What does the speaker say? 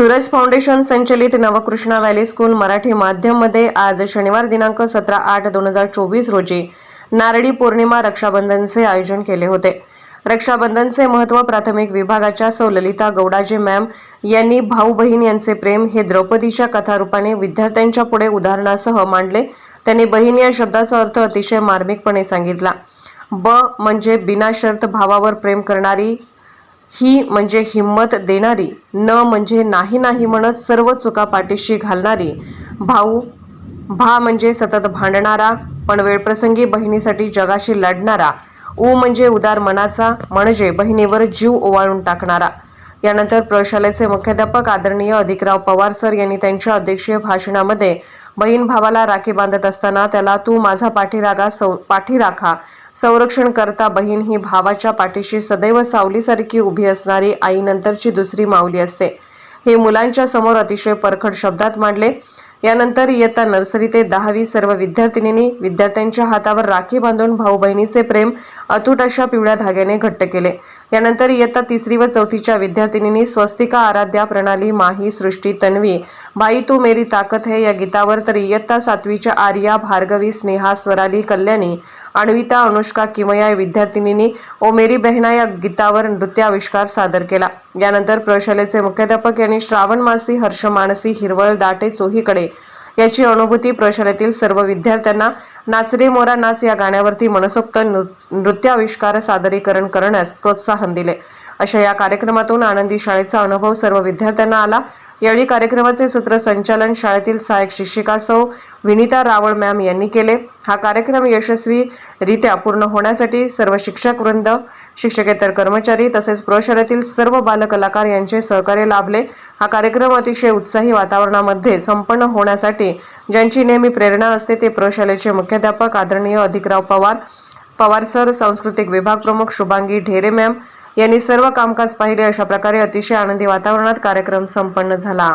Suraj foundation संचलित Navkrishna valley school Marathi माध्यममध्ये आज शनिवार दिनांक सतरा आठ दोन हजार चोवीस रोजी नारळी पौर्णिमा रक्षाबंधनचे आयोजन केले होते. रक्षाबंधनचे महत्त्व प्राथमिक विभागाच्या सौ ललिता मॅम यांनी भाऊ बहीण यांचे प्रेम हे द्रौपदीच्या कथारूपाने विद्यार्थ्यांच्या पुढे उदाहरणासह मांडले. त्यांनी बहीण या शब्दाचा अर्थ अतिशय मार्मिकपणे सांगितला. ब म्हणजे बिनाशर्त भावावर प्रेम करणारी ही म्हणजे हिंमत देणारी न म्हणजे नाही नाही म्हणत सर्व चुका पाठीशी घालणारी. भाऊ भा म्हणजे सतत भांडणारा पण वेळप्रसंगी बहिणीसाठी जगाशी लढणारा. उ म्हणजे उदार मनाचा म्हणजे बहिणीवर जीव ओवाळून टाकणारा. यानंतर प्रयोगशाळेचे मुख्याध्यापक आदरणीय अधिकराव पवार सर यांनी त्यांच्या अध्यक्षीय भाषणामध्ये बहीण भावाला राखी बांधत असताना त्याला तू माझा पाठीरागा सौ पाठीराखा. संरक्षण करता बहीण ही भावाच्या पाठीशी सदैव सावलीसारखी उभी असणारी आईनंतरची दुसरी माऊली असते. हे मुलांच्या समोर अतिशय परखड शब्दात मांडले. यानंतर इयत्ता नर्सरी ते दहावी सर्व विद्यार्थिनींनी विद्यार्थ्यांच्या हातावर राखी बांधून भाऊ बहिणीचे प्रेम अतूट अशा पिवळ्या धाग्याने घट्ट केले. यानंतर इयत्ता तिसरी व चौथीच्या विद्यार्थिनींनी स्वस्तिका आराध्या प्रणाली माही सृष्टी तन्वी बाई तू मेरी ताकत है या गीतावर तर इयत्ता सातवीच्या आर्या भार्गवी स्नेहा स्वराली कल्याणी अणविता अनुष्का किमया या विद्यार्थिनींनी ओ मेरी बहना या गीतावर नृत्याविष्कार सादर केला. यानंतर प्रशालेचे मुख्याध्यापक यांनी श्रावण मासी हर्ष मानसी हिरवळ दाटे चोहीकडे याची अनुभूती प्रशालेतील सर्व विद्यार्थ्यांना नाचरे मोरा नाच या गाण्यावरती मनसोक्त नृ- नृत्याविष्कार सादरीकरण करण्यास प्रोत्साहन दिले. अशा या कार्यक्रमातून आनंदी शाळेचा अनुभव सर्व विद्यार्थ्यांना आला. यावेळी कार्यक्रमाचे सूत्रसंचालन शाळेतील सहाय्यक शिक्षिका सौ विनिता रावळ मॅम यांनी केले. हा कार्यक्रम यशस्वीरित्या पूर्ण होण्यासाठी सर्व शिक्षक वृंद शिक्षकेतर कर्मचारी तसेच प्रशालेतील सर्व बालकलाकार यांचे सहकार्य लाभले. हा कार्यक्रम अतिशय उत्साही वातावरणामध्ये संपन्न होण्यासाठी ज्यांची नेहमी प्रेरणा असते ते प्रशालेचे मुख्याध्यापक आदरणीय अधिकराव पवार पवार सर सांस्कृतिक विभाग प्रमुख शुभांगी ढेरे मॅम यांनी सर्व कामकाज पाहिले अशा प्रकारे अतिशय आनंदी वातावरणात कार्यक्रम संपन्न झाला.